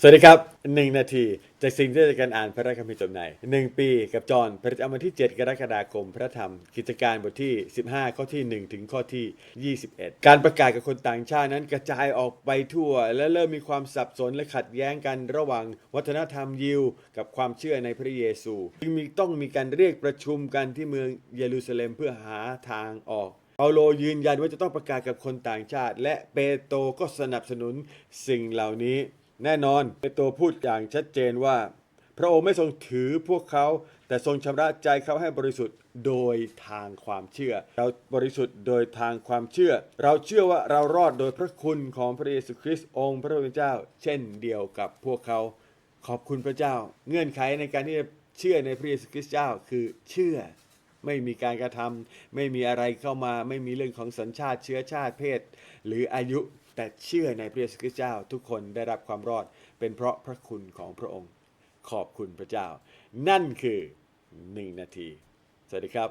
สวัสดีครับหนึ่งนาทีจากสิ่งที่จะการอ่านพระคัมภีร์จบในหนึ่งปีกับจอห์นประจำวันที่ 7 กรกฎาคม พระธรรม กิจการบทที่ 15 ข้อที่ 1 ถึงข้อที่ 21 การประกาศกับคนต่างชาตินั้นกระจายออกไปทั่ว และเริ่มมีความสับสนและขัดแย้งกันระหว่างวัฒนธรรมยิว กับความเชื่อในพระเยซูจึงมีต้องมีการเรียกประชุมกันที่เมืองเยรูซาเล็มเพื่อหาทางออกเปาโลยืนยันว่าจะต้องประกาศกับคนต่างชาติ และเปโตรก็สนับสนุนสิ่งเหล่านี้ แน่นอนเปโตรพูดอย่างชัดเจนว่า พระองค์ไม่ทรงถือพวกเขา แต่ทรงชำระใจเขาให้บริสุทธิ์โดยทางความเชื่อ เราบริสุทธิ์โดยทางความเชื่อ เราเชื่อว่าเรารอดโดยพระคุณของพระเยซูคริสต์องค์พระผู้เป็นเจ้า เช่นเดียวกับพวกเขาขอบคุณพระเจ้า เงื่อนไขในการที่จะเชื่อในพระเยซูคริสต์เจ้าคือเชื่อ ไม่มีการกระทำไม่มีอะไรเข้ามา ไม่มีเรื่องของสัญชาติเชื้อชาติเพศ หรืออายุแต่เชื่อในพระเยซูคริสต์เจ้า ทุกคนได้รับความรอด เป็นเพราะพระคุณของพระองค์ ขอบคุณพระเจ้า นั่นคือหนึ่งนาที สวัสดีครับ